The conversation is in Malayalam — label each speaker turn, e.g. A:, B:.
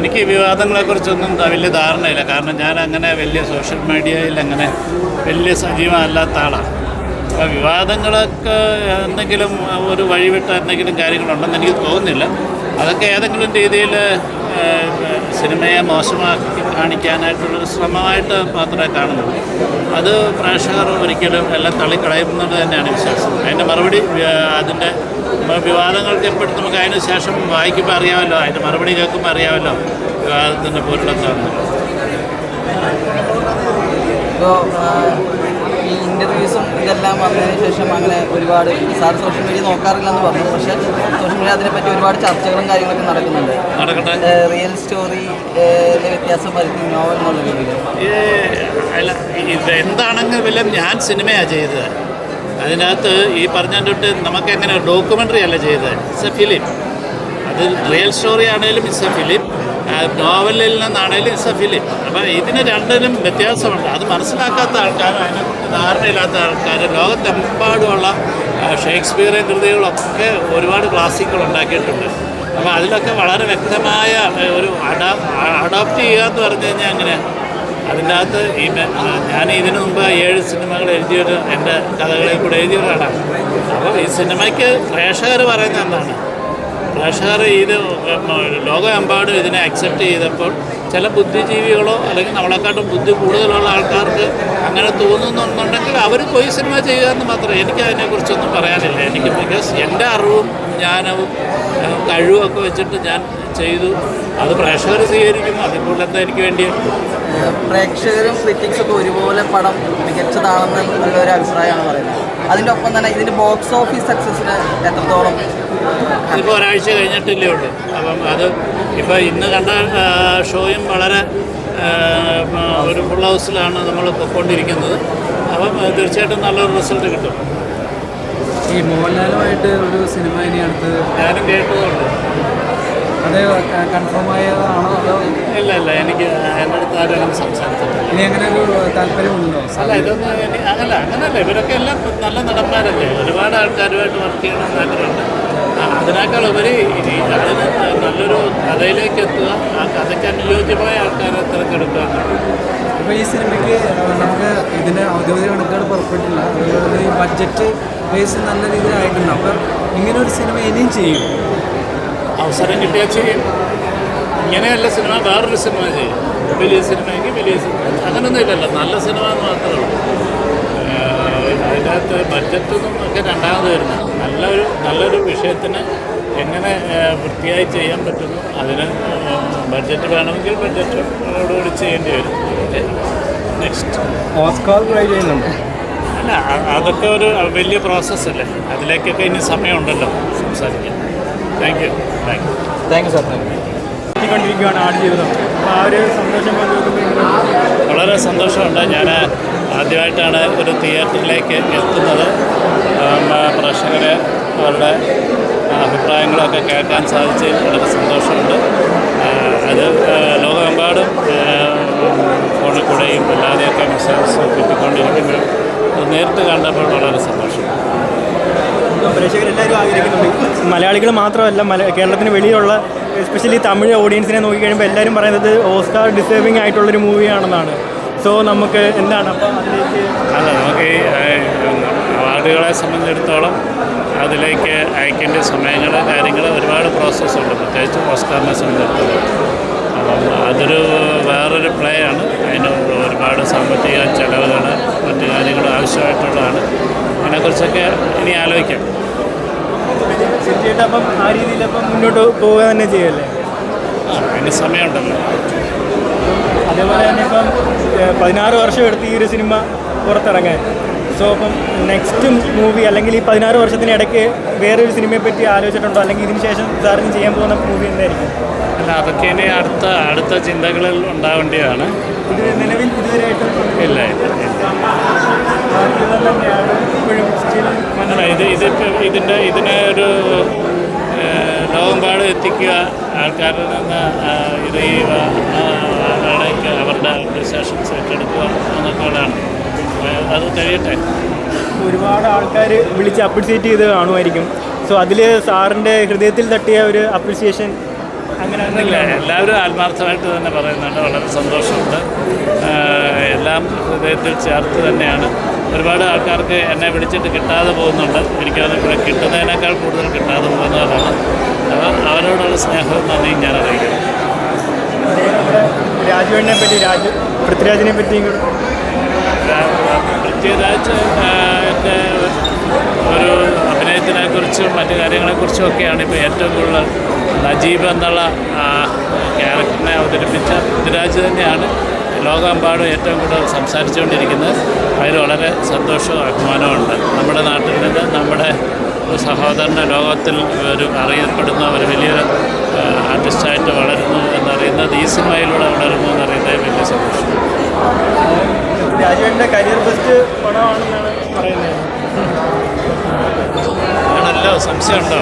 A: എനിക്ക് വിവാദങ്ങളെക്കുറിച്ചൊന്നും വലിയ ധാരണയില്ല. കാരണം ഞാൻ അങ്ങനെ വലിയ സോഷ്യൽ മീഡിയയിൽ അങ്ങനെ വലിയ സജീവമല്ലാത്ത ആളാണ്. അപ്പോൾ വിവാദങ്ങളൊക്കെ എന്തെങ്കിലും ഒരു വഴിവിട്ട എന്തെങ്കിലും കാര്യങ്ങളുണ്ടെന്ന് എനിക്ക് തോന്നുന്നില്ല. അതൊക്കെ ഏതെങ്കിലും രീതിയിൽ സിനിമയെ മോശമാക്കി കാണിക്കാനായിട്ടുള്ളൊരു ശ്രമമായിട്ട് മാത്രമേ കാണുന്നുള്ളൂ. അത് പ്രേക്ഷകർ ഒരിക്കലും എല്ലാം തള്ളിക്കളയുന്നത് തന്നെയാണ് വിശ്വാസം. അതിന്റെ മറുപടി അതിന്റെ വിവാദങ്ങൾക്ക് എപ്പോഴും നമുക്ക് അതിന് ശേഷം വായിക്കുമ്പോൾ അറിയാമല്ലോ അതിന്റെ മറുപടി കേൾക്കുമ്പോൾ അറിയാമല്ലോ വിവാദത്തിന്റെ പൊരുളെന്താണെന്ന്
B: ഇന്റർവ്യൂസും ഇതെല്ലാം വന്നതിന് ശേഷം അങ്ങനെ ഒരുപാട് സാർ സോഷ്യൽ മീഡിയ നോക്കാറില്ലെന്ന് പറഞ്ഞു. പക്ഷേ സോഷ്യൽ മീഡിയ അതിനെപ്പറ്റി ഒരുപാട് ചർച്ചകളും കാര്യങ്ങളൊക്കെ നടക്കുന്നുണ്ട്. റിയൽ സ്റ്റോറി വ്യത്യാസം വരുത്തി നോവൽ എന്നുള്ള രീതിയിൽ.
A: എന്താണെങ്കിൽ വല്ല ഞാൻ സിനിമയാണ് ചെയ്തത്. അതിനകത്ത് ഈ പറഞ്ഞിട്ട് നമുക്ക് എങ്ങനെ ഡോക്യുമെന്ററി അല്ല ചെയ്തത്. ഇറ്റ്സ് എ ഫിലിം അത് റിയൽ സ്റ്റോറി ആണെങ്കിലും ഇറ്റ്സ് എ ഫിലിം നോവലിൽ നിന്നാണെങ്കിലും ഇറ്റ്സ് എ ഫിലിം അപ്പം ഇതിന് രണ്ടിനും വ്യത്യാസമുണ്ട്. അത് മനസ്സിലാക്കാത്ത ആൾക്കാരാണ് ധാരണയില്ലാത്ത ആൾക്കാർ ലോകത്തെമ്പാടുമുള്ള ഷേക്സ്പിയറിയൻ കൃതികളൊക്കെ ഒരുപാട് ക്ലാസിക്കുകൾ ഉണ്ടാക്കിയിട്ടുണ്ട്. അപ്പോൾ അതിലൊക്കെ വളരെ വ്യക്തമായ ഒരു അഡാ അഡോപ്റ്റ് ചെയ്യുക എന്ന് പറഞ്ഞു കഴിഞ്ഞാൽ അങ്ങനെ അതിന്റെ അകത്ത് ഈ ഞാൻ ഇതിനു മുമ്പ് ഏഴ് സിനിമകൾ എഴുതിയൊരു എന്റെ കഥകളിൽ കൂടെ എഴുതിയ ഒരാളാണ് അപ്പോൾ ഈ സിനിമയ്ക്ക് പ്രേക്ഷകർ പറയുന്നത് എന്താണ്? പ്രേക്ഷകർ ഇത് ലോകമെമ്പാടും ഇതിനെ അക്സെപ്റ്റ് ചെയ്തപ്പോൾ ചില ബുദ്ധിജീവികളോ അല്ലെങ്കിൽ നമ്മളെക്കാട്ടും ബുദ്ധി കൂടുതലുള്ള ആൾക്കാർക്ക് അങ്ങനെ തോന്നുന്നുണ്ടെങ്കിൽ അവർ പോയി സിനിമ ചെയ്യുക എന്ന് മാത്രമേ എനിക്ക് അതിനെക്കുറിച്ചൊന്നും പറയാനില്ല. എനിക്ക് ബിക്കോസ് എന്റെ അറിവും ജ്ഞാനവും കഴിവും ഒക്കെ വെച്ചിട്ട് ഞാൻ ചെയ്തു. അത് പ്രേക്ഷകർ സ്വീകരിക്കും. എന്താ എനിക്ക് വേണ്ടി
B: പ്രേക്ഷകരും ക്രിറ്റിക്സൊക്കെ ഒരുപോലെ പടം മികച്ചതാണെന്നുള്ള നല്ലൊരു അഭിപ്രായമാണ് പറയുന്നത്. അതിന്റെ ഒപ്പം തന്നെ ഇതിന്റെ ബോക്സ് ഓഫീസ് സക്സസിന് എത്രത്തോളം
A: ഇപ്പോൾ ഒരാഴ്ച കഴിഞ്ഞിട്ടില്ലേ ഉള്ളൂ. അപ്പം അത് ഇപ്പോൾ ഇന്ന് കണ്ട ഷോയും വളരെ ഒരു ഫുൾ ഹൗസിലാണ് നമ്മൾ പൊയ്ക്കൊണ്ടിരിക്കുന്നത് അപ്പം തീർച്ചയായിട്ടും നല്ലൊരു റിസൾട്ട് കിട്ടും.
C: ഈ മോഹൻലാലുമായിട്ട് ഒരു സിനിമ ഇനി അടുത്ത്
A: ഞാനും കേട്ടതുണ്ട്.
C: അത് കൺഫേം ആയതാണോ അതോ?
A: ഇല്ല ഇല്ല എനിക്ക് എന്റെ അടുത്ത് ആരും അങ്ങനെ സംസാരിച്ചിട്ടില്ല.
C: ഇനി അങ്ങനെ ഒരു താല്പര്യമുണ്ടോ
A: അല്ല ഇതൊന്നും അല്ല അങ്ങനല്ല. ഇവരൊക്കെ എല്ലാം നല്ല നടന്മാരല്ലേ. ഒരുപാട് ആൾക്കാരുമായിട്ട് വർക്ക് ചെയ്യണം ആഗ്രഹമുണ്ട് ഇനി അതിന് നല്ലൊരു കഥയിലേക്ക് എത്തുക. ആ കഥയ്ക്ക് അനുയോജ്യമായ ആൾക്കാരെ തിരഞ്ഞെടുക്കുക.
C: ഇപ്പോൾ ഈ സിനിമയ്ക്ക് നമുക്ക് ഇതിന്റെ ഔദ്യോഗിക കണക്കുകൾ പുറപ്പെട്ടില്ല അതുപോലെ ഈ ബഡ്ജറ്റ് ബേസ് നല്ല രീതിയിലായിട്ടുണ്ട് അപ്പം ഇങ്ങനെ ഒരു സിനിമ ഇനിയും ചെയ്യും.
A: അവസരം കിട്ടിയാൽ ചെയ്യും. ഇങ്ങനെയല്ല സിനിമ വേറൊരു സിനിമ ചെയ്യും. വലിയ സിനിമയെങ്കിൽ വലിയ സിനിമ. അങ്ങനൊന്നും ഇല്ലല്ലോ. നല്ല സിനിമ എന്ന് മാത്രമേ ഉള്ളൂ. അതിനകത്ത് ബഡ്ജറ്റൊന്നും ഒക്കെ രണ്ടാമത് വരുന്നു നല്ലൊരു നല്ലൊരു വിഷയത്തിന് എങ്ങനെ വൃത്തിയായി ചെയ്യാൻ പറ്റുന്നു അതിന് ബഡ്ജറ്റ് വേണമെങ്കിൽ ബഡ്ജറ്റോടുകൂടി ചെയ്യേണ്ടി വരും. നെക്സ്റ്റ്
C: ഓസ്കാർ ട്രൈ ചെയ്യുന്നുണ്ട്.
A: അല്ല അതൊക്കെ ഒരു വലിയ പ്രോസസ്സല്ലേ അതിലേക്കൊക്കെ ഇനി സമയമുണ്ടല്ലോ സംസാരിക്കാൻ. Thank you thank you
B: thank you sir thank you
C: കൊണ്ടിരിക്കുകയാണ് ആട് ജീവിതം ആ ഒരു സന്തോഷം
A: വളരെ സന്തോഷമുണ്ട്. ഞാൻ ആദ്യമായിട്ടാണ് ഒരു തിയേറ്ററിലേക്ക് എത്തുന്നത്. പ്രേക്ഷകരെ അവരുടെ അഭിപ്രായങ്ങളൊക്കെ കേൾക്കാൻ സാധിച്ചതിൽ വളരെ സന്തോഷമുണ്ട്. അത് ലോകമെമ്പാടും ഫോണിൽ കൂടെയും അല്ലാതെയൊക്കെ മെസ്സേജസ് കിട്ടിക്കൊണ്ടിരിക്കുന്നു. അത് നേരിട്ട് കണ്ടപ്പോൾ വളരെ സന്തോഷം.
D: ആഗ്രഹിക്കുന്നുണ്ട്. മലയാളികൾ മാത്രമല്ല മല കേരളത്തിന് വെളിയിലുള്ള എസ്പെഷ്യലി തമിഴ് ഓഡിയൻസിനെ നോക്കിക്കഴിയുമ്പോൾ എല്ലാവരും പറയുന്നത് ഓസ്കാർ ഡിസേർവിംഗ് ആയിട്ടുള്ളൊരു മൂവിയാണെന്നാണ് സോ നമുക്ക് എന്താണ് അപ്പോൾ അതിലേക്ക്
A: അല്ല നമുക്ക് ഈ അവാർഡുകളെ സംബന്ധിച്ചിടത്തോളം അതിലേക്ക് അയക്കേണ്ട സമയങ്ങൾ കാര്യങ്ങൾ ഒരുപാട് പ്രോസസ്സുണ്ട് പ്രത്യേകിച്ച് ഓസ്കാറിനെ സംബന്ധിച്ചിടത്തോളം. അപ്പം അതൊരു വേറൊരു പ്ലേ ആണ്. അതിന് ഒരുപാട് സാമ്പത്തിക ചെലവുകൾ മറ്റു കാര്യങ്ങൾ ആവശ്യമായിട്ടുള്ളതാണ്. അതിനെക്കുറിച്ചൊക്കെ ഇനി ആലോചിക്കാം.
D: അപ്പം ആ രീതിയിൽ അപ്പം മുന്നോട്ട് പോവുക തന്നെ ചെയ്യല്ലേ?
A: ആ, അതിന് സമയമുണ്ടല്ലോ.
D: അതേപോലെ തന്നെ ഇപ്പം പതിനാറ് വർഷം എടുത്ത് ഈ ഒരു സിനിമ പുറത്തിറങ്ങാൻ. സോ അപ്പം നെക്സ്റ്റ് മൂവി അല്ലെങ്കിൽ ഈ പതിനാറ് വർഷത്തിനിടയ്ക്ക് വേറൊരു സിനിമയെ പറ്റി ആലോചിച്ചിട്ടുണ്ടോ? അല്ലെങ്കിൽ ഇതിന് ശേഷം സാറിന് ചെയ്യാൻ പോകുന്ന മൂവി എന്തായിരിക്കും?
A: അല്ല അതൊക്കെ ഇനി അടുത്ത അടുത്ത ചിന്തകളിൽ ഉണ്ടാവേണ്ടതാണ്
D: ഇത് നിലവിൽ ഇതുവരെയായിട്ടും
A: ഇല്ല ഇല്ല അല്ല ഇത് ഇതിന്റെ ഇതിനെ ഒരു ലോകമ്പാട് എത്തിക്കുക ആൾക്കാരിൽ നിന്ന് ഇത് ഈ അവരുടെ അപ്രിസിയേഷൻസ് ഏറ്റെടുക്കുക എന്നൊക്കെയുള്ളതാണ്. അത് കഴിയട്ടെ
D: ഒരുപാട് ആൾക്കാർ വിളിച്ച് അപ്രിസിയേറ്റ് ചെയ്ത് കാണുമായിരിക്കും. സോ അതിൽ സാറിന്റെ ഹൃദയത്തിൽ തട്ടിയ ഒരു അപ്രിസിയേഷൻ അങ്ങനെ ഒന്നുമില്ല
A: എല്ലാവരും ആത്മാർത്ഥമായിട്ട് തന്നെ പറയുന്നുണ്ട്. വളരെ സന്തോഷമുണ്ട്. എല്ലാം ഹൃദയത്തിൽ ചേർത്ത് തന്നെയാണ്. ഒരുപാട് ആൾക്കാർക്ക് എന്നെ വിളിച്ചിട്ട് കിട്ടാതെ പോകുന്നുണ്ട്. എനിക്കത് ഇവിടെ കിട്ടുന്നതിനേക്കാൾ കൂടുതൽ കിട്ടാതെ പോകുന്നവരാണ് അപ്പോൾ അവരോടുള്ള സ്നേഹവും നന്ദിയും ഞാൻ അറിയിക്കുന്നു.
D: രാജുവേണ്ണനെ പറ്റി രാജു പൃഥ്വിരാജിനെ പറ്റി
A: പൃഥ്വിരാജ് ഒരു അഭിനയത്തിനെക്കുറിച്ചും മറ്റു കാര്യങ്ങളെക്കുറിച്ചും ഒക്കെയാണ് ഇപ്പോൾ ഏറ്റവും കൂടുതൽ നജീബ് എന്നുള്ള ക്യാരക്ടറിനെ അവതരിപ്പിച്ച പൃഥ്വിരാജ് തന്നെയാണ് ലോകമെമ്പാടും ഏറ്റവും കൂടുതൽ സംസാരിച്ചുകൊണ്ടിരിക്കുന്നത്. അതിൽ വളരെ സന്തോഷവും അഭിമാനവും ഉണ്ട്. നമ്മുടെ നാട്ടിൽ നിന്ന് നമ്മുടെ സഹോദരന്റെ ലോകത്തിൽ ഒരു അറിയപ്പെടുന്ന ഒരു വലിയ ആ, ആർട്ടിസ്റ്റായിട്ട് വളരുന്നു എന്നറിയുന്നത് ഈ സിനിമയിലൂടെ വളരുന്നു എന്നറിയുന്നത് വലിയ സന്തോഷം.
D: രാജുവിന്റെ കരിയർ ബെസ്റ്റ് പടമാണെന്നാണ് പറയുന്നത്.
A: ആണല്ലോ സംശയമുണ്ടോ?